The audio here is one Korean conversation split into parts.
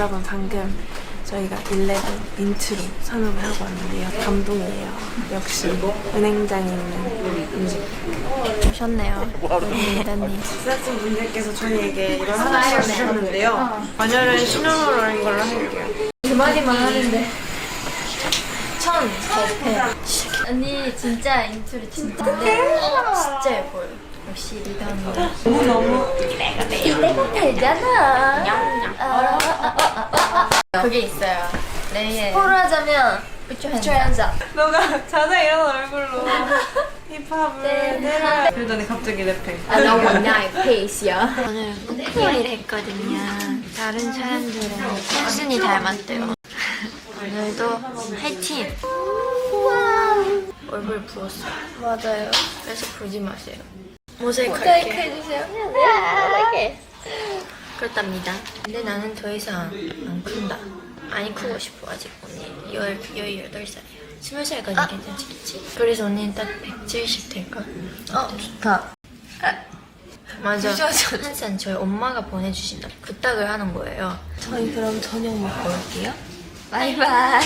여러분 방금 저희가 11 인트로 산업을 하고 왔는데요. 감동이에요. 역시 은행장에 있는 음식. 오셨네요. 우리 리더님. 제작진 분들께서 저희에게 이걸 하나씩 주셨는데요. 마녀를 신혼으로 걸로 할게요. 두 마디만 하는데. 천 대패. 언니 진짜 인트로 진짜 진짜 예뻐요. 역시 리더 언니. 너무 너무 내가 되잖아. 그게 있어요. 레이에. 포로 하자면 우쭈 한자. 너가 자다 일어난 얼굴로 힙합을 내라. 그러더니 갑자기 랩해. 아, 나 원나의 페이스야. 오늘 뽀뽀를 했거든요. 다른 사람들은 콩순이 닮았대요. 오늘도 화이팅! 얼굴 부었어요. 맞아요. 그래서 부지 마세요. 모자이크 할게요. 해주세요. 네, 그렇답니다. 근데 나는 더 이상 안 큰다. 많이 크고 싶어 아직 언니. 열, 18살이야. 20살까지 괜찮겠지? 그래서 언니는 딱 170 될까? 어, 좋다. 맞아. 항상 저희 엄마가 보내주신다. 부탁을 하는 거예요. 저희 그럼 저녁 먹고 올게요. 바이바이.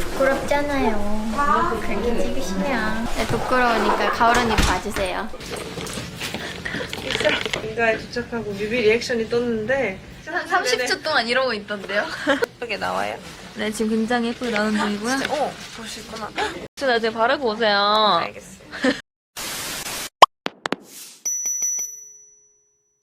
부끄럽잖아요. 그렇게 찍으시면. 네, 부끄러우니까 가을 언니 봐주세요. 인가에 도착하고 뮤비 리액션이 떴는데 한 30초 동안 이러고 있던데요? 이게 나와요? 네, 지금 굉장히 예쁘게 나오는 중이고요. 어, 볼 수 있구나. 저 나중에 바르고 오세요. 알겠어요.